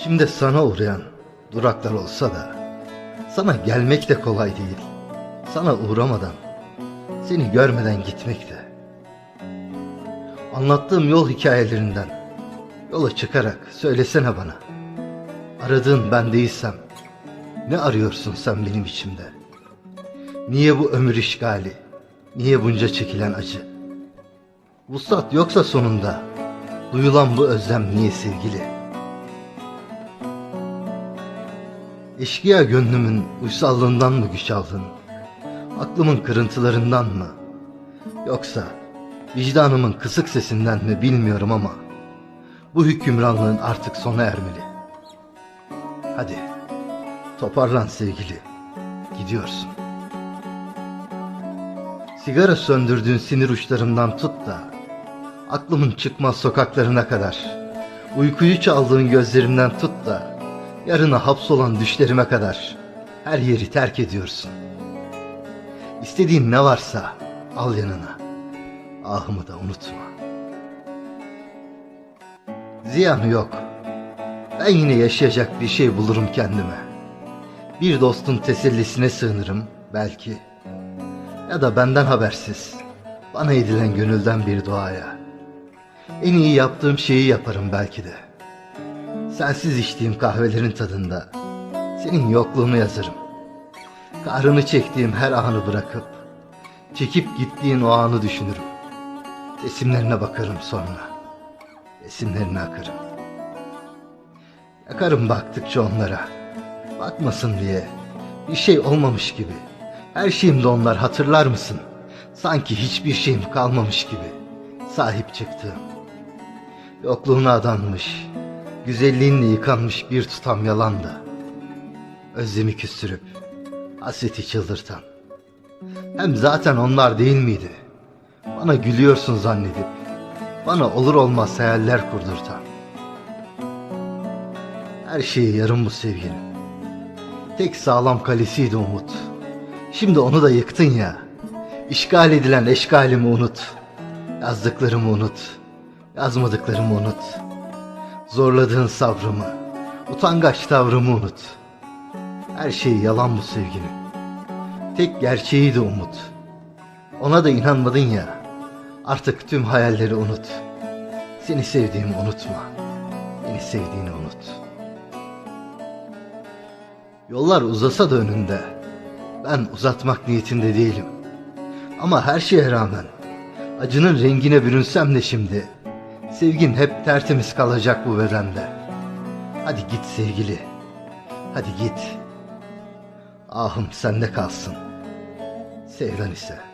İçimde sana uğrayan duraklar olsa da sana gelmek de kolay değil. Sana uğramadan, seni görmeden gitmek de. Anlattığım yol hikayelerinden yola çıkarak söylesene bana. Aradığın ben değilsem ne arıyorsun sen benim içimde? Niye bu ömür işgali? Niye bunca çekilen acı? Vuslat yoksa sonunda duyulan bu özlem niye sevgili? Eşkıya gönlümün uysallığından mı güç aldın? Aklımın kırıntılarından mı? Yoksa vicdanımın kısık sesinden mi bilmiyorum ama bu hükümranlığın artık sona ermeli. Hadi toparlan sevgili. Gidiyorsun. Sigara söndürdüğün sinir uçlarımdan tut da aklımın çıkmaz sokaklarına kadar uykuyu çaldığın gözlerimden tut da yarına hapsolan düşlerime kadar her yeri terk ediyorsun. İstediğin ne varsa al yanına. Ahımı da unutma. Ziyanı yok. Ben yine yaşayacak bir şey bulurum kendime. Bir dostun tesellisine sığınırım belki. Ya da benden habersiz. Bana edilen gönülden bir duaya. En iyi yaptığım şeyi yaparım belki de. Sensiz içtiğim kahvelerin tadında senin yokluğunu yazarım. Kahrını çektiğim her anı bırakıp çekip gittiğin o anı düşünürüm. Resimlerine bakarım sonra. Resimlerine akarım. Yakarım baktıkça onlara. Bakmasın diye. Bir şey olmamış gibi. Her şeyimde onlar hatırlar mısın? Sanki hiçbir şeyim kalmamış gibi. Sahip çıktığım. Yokluğuna adanmış. Güzelliğinle yıkanmış bir tutam yalan da. Özlemi küstürüp. Hasreti çıldırtan. Hem zaten onlar değil miydi? Bana gülüyorsun zannedip. Bana olur olmaz hayaller kurdurtan. Her şeyi yarım bu sevginin. Tek sağlam kalesiydi umut. Şimdi onu da yıktın ya. İşgal edilen eşkalimi unut. Yazdıklarımı unut. Yazmadıklarımı unut. Zorladığın sabrımı, utangaç tavrımı unut. Her şey yalan bu sevginin. Tek gerçeğiydi umut. Ona da inanmadın ya. Artık tüm hayalleri unut. Seni sevdiğimi unutma. Beni sevdiğini unut. Yollar uzasa da önünde. Ben uzatmak niyetinde değilim. Ama her şeye rağmen acının rengine bürünsem de şimdi sevgin hep tertemiz kalacak bu bedende. Hadi git sevgili. Hadi git. Ahım sende kalsın. Sevdan ise